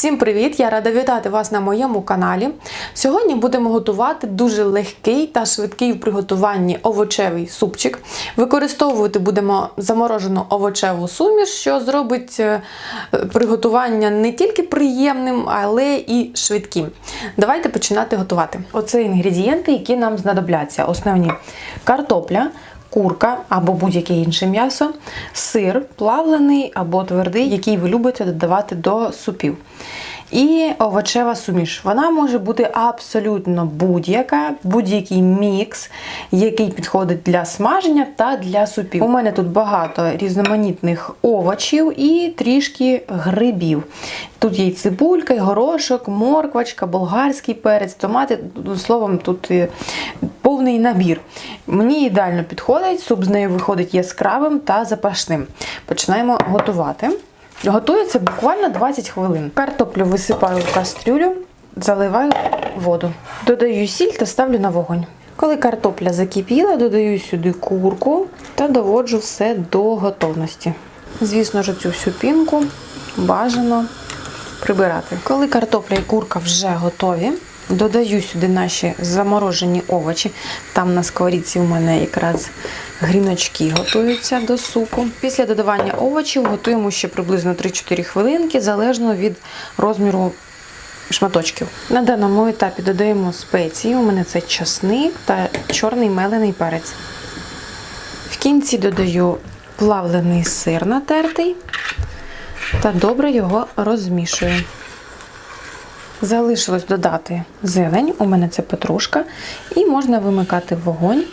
Всім привіт! Я рада вітати вас на моєму каналі. Сьогодні будемо готувати дуже легкий та швидкий в приготуванні овочевий супчик. Використовувати будемо заморожену овочеву суміш, що зробить е, приготування не тільки приємним, але і швидким. Давайте починати готувати. Оце інгредієнти, які нам знадобляться. Основні картопля. Курка або будь-яке інше м'ясо, сир плавлений або твердий, який ви любите додавати до супів. І овочева суміш. Вона може бути абсолютно будь-яка, будь-який мікс, який підходить для смаження та для супів. У мене тут багато різноманітних овочів і трішки грибів. Тут є і цибулька, і горошок, морквачка, болгарський перець, томати. Ну, Словом, тут е, повний набір. Мені ідеально підходить, суп з нею виходить яскравим та запашним. Починаємо готувати. Готується буквально 20 хвилин. Картоплю висипаю в кастрюлю, заливаю воду. Додаю сіль та ставлю на вогонь. Коли картопля закипіла, додаю сюди курку та доводжу все до готовності. Звісно ж, цю всю пінку бажано прибирати. Коли картопля і курка вже готові, додаю сюди наші заморожені овочі. Там на сковорідці у мене якраз гріночки готуються до супу. Після додавання овочів готуємо ще приблизно 3-4 хвилинки, залежно від розміру шматочків. На даному етапі додаємо спеції. У мене це часник та чорний мелений перець. В кінці додаю плавлений сир натертий та добре його розмішую. Залишилось додати зелень, у мене це петрушка, і можна вимикати вогонь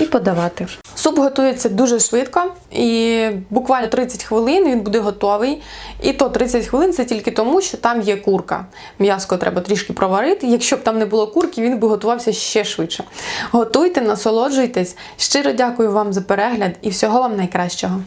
і подавати. Суп готується дуже швидко, і буквально 30 хвилин він буде готовий. І то 30 хвилин це тільки тому, що там є курка. М'яско треба трішки проварити. Якщо б там не було курки, він би готувався ще швидше. Готуйте, насолоджуйтесь. Щиро дякую вам за перегляд і всього вам найкращого.